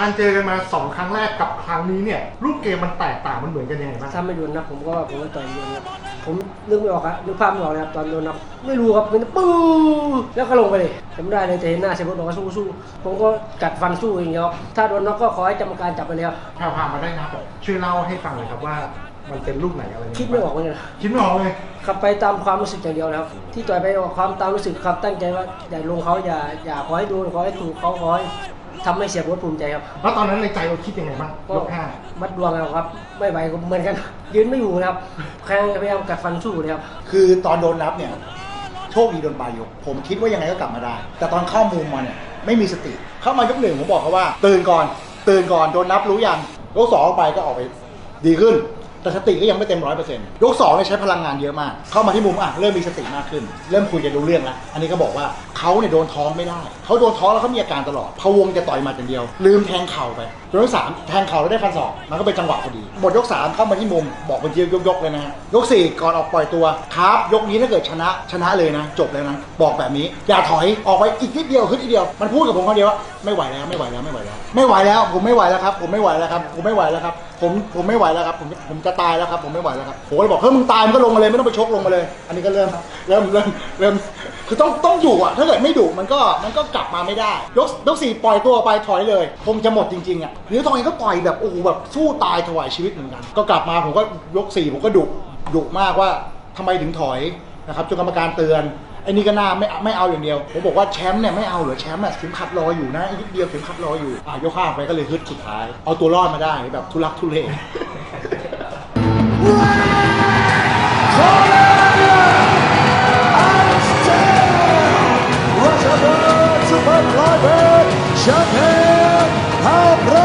การเจอกันมาสองครั้งแรกกับครั้งนี้เนี่ยรูปเกมมันแตกต่างมันเหมือนกันยังไงบ้าง ถ้าไม่โดนนับผมก็ว่าผมก็ต่อยโดนครับผมนึกไม่ออกครับนึกภาพไม่ออกเลยครับตอนโดนนับไม่รู้ครับมันปึ้งแล้วก็ลงไปเลยจำไม่ได้เลยแต่เห็นหน้าเซฟบอกว่าสู้สู้ผมก็กัดฟันสู้อย่างเดียวครับถ้าโดนน็อกก็ขอให้กรรมการจับไปเลยครับพาพามาได้นะแบบช่วยเล่าให้ฟังหน่อยครับว่ามันเป็นรูปไหนอะไรยังงคิดไม่ออกเหมือนกันคิดไม่ออกเลยขับไปตามความรู้สึกอย่างเดียวนะครับ ที่ต่อยไปออกความตามรู้สึกครับตั้งใจว่าอย่าลงเขาอย่าอย่าขอให้โดนขอให้ถูกเขาขอให้ ทำให้เสียโบทภูมิใจครับ แล้วตอนนั้นในใจเราคิดยังไงบ้างก็ยกห้ามัดดวงเอาครับ ไม่ไหวก็เหมือนกัน ยืนไม่อยู่นะครับแข่งพยายามกัดฟันสู้เลยครับ คือตอนโดนนับเนี่ยโชคดีโดนปลายยก ผมคิดว่ายังไงก็กลับมาได้ แต่ตอนเข้ามุมมาเนี่ยไม่มีสติ เข้ามายกหนึ่งผมบอกเขาว่า ตื่นก่อน ตื่นก่อนโดนนับรู้ยังยกสองออกไปก็ออกไปดีขึ้น แต่สติก็ยังไม่เต็มร้อยเปอร์เซ็นต์ยกสองเนี่ยใช้พลังงานเยอะมาก เข้ามาที่มุมอะเริ่มมีสติมากขึ้น เริ่มคุยกันรู้เรื่องแล้วอันนี้ก็บอกว่า เขาเนี่ยโดนท้องไม่ได้เขาโดนท้องแล้วเขามีอาการตลอดพะวงจะต่อยหมาอย่างเดียว ลืมแทงเข่าไปยกสามแทงเข่าแล้วได้ฟันศอกมันก็เป็นจังหวะพอดีหมดยกสามเข้ามาที่มุมบอกเป็นเจียวยกๆเลยนะฮะยกสี่ก่อนออกปล่อยตัวครับ ยกนี้ถ้าเกิดชนะชนะเลยนะ จบแล้วนะบอกแบบนี้ อย่าถอยออกไปอีกนิดเดียวขึ้นนิดเดียวมันพูดกับผมคนเดียวว่าไม่ไหวแล้วไม่ไหวแล้วไม่ไหวแล้ว ไม่ไหวแล้วผมไม่ไหวแล้วครับ ผมไม่ไหวแล้วครับผมไม่ไหวแล้วครับผมผมไม่ไหวแล้วครับผมผมจะตายแล้วครับผมไม่ไหวแล้วครับผมก็เลยบอกเฮ้ยมึงตายมึงก็ลงมาเลยไม่ต้องไปชกลงมาเลย อันนี้ก็เริ่มเริ่มเริ่มเริ่มคือต้องต้องดุอะถ้าเกิดไม่ดุมันก็มันก็กลับมาไม่ได้ ยกยกสี่ปล่อยตัวไปถอยเลยคงจะหมดจริงๆอะนิ้วทองเองก็ต่อยแบบโอ้โหแบบสู้ตายถวายชีวิตเหมือนกัน ก็กลับมาผมก็ยกสี่ผมก็ดุดุมากว่าทำไมถึงถอยนะครับจนกรรมการเตือนไอ้นี่ก็น่าไม่ไม่เอาอย่างเดียว ผมบอกว่าแชมป์เนี่ยไม่เอาเหรอแชมป์อะเข็มขัดรออยู่นะอีกนิดเดียวเข็มขัดรออยู่อะยกข้าไปก็เลยฮึดสุดท้าย เอาตัวรอดมาได้แบบทุลักทุเล shut up